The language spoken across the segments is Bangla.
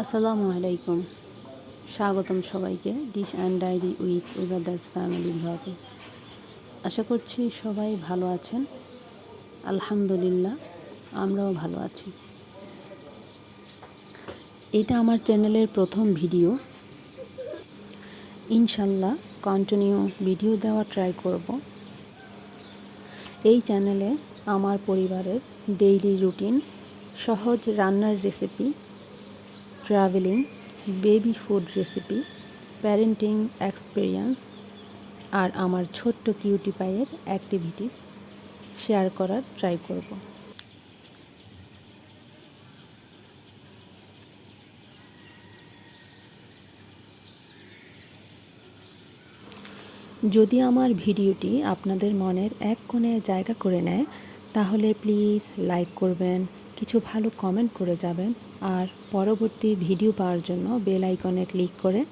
আসসালামু আলাইকুম। স্বাগতম সবাইকে ডিশ অ্যান্ড ডায়েরি উইথ ইবাদাস ফ্যামিলি ব্লগে আশা করছি সবাই ভালো আছেন। আলহামদুলিল্লাহ, আমরাও ভালো আছি। এটা আমার চ্যানেলের প্রথম ভিডিও। ইনশাল্লাহ কন্টিনিউ ভিডিও দেওয়া ট্রাই করব। এই চ্যানেলে আমার পরিবারের ডেইলি রুটিন সহজ রান্নার recipe travelling baby food recipe parenting experience আর আমার ছোট্ট কিউটি পায়ের অ্যাক্টিভিটিস শেয়ার করার ট্রাই করব। যদি আমার ভিডিওটি আপনাদের মনের এক কোণে জায়গা করে নেয়, তাহলে প্লিজ লাইক করবেন, কিছু ভালো কমেন্ট করে যাবেন। আর পরবর্তী ভিডিও পাওয়ার জন্য বেল আইকনে ক্লিক করে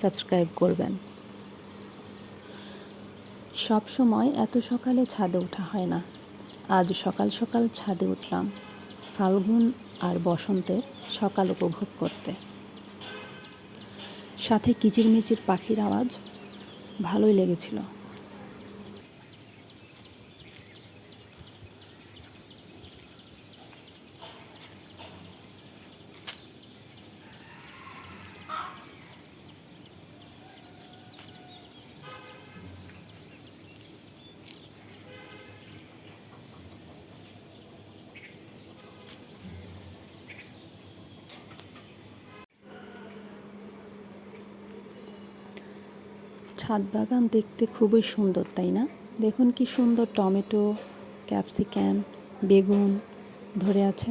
সাবস্ক্রাইব করবেন। সব সময় এত সকালে ছাদে ওঠা হয় না। আজ সকাল সকাল ছাদে উঠলাম ফাল্গুন আর বসন্তের সকাল উপভোগ করতে। সাথে কিচিরমিচির পাখির আওয়াজ ভালোই লেগেছিল। ছাদ বাগান দেখতে খুবই সুন্দর, তাই না? দেখুন কি সুন্দর টমেটো, ক্যাপসিকাম, বেগুন ধরে আছে।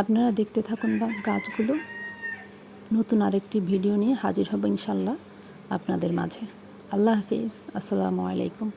আপনারা দেখতে থাকুন বা গাছগুলো। নতুন আরেকটি ভিডিও নিয়ে হাজির হব ইনশাল্লাহ আপনাদের মাঝে। আল্লাহ হাফিজ। আসসালামু আলাইকুম।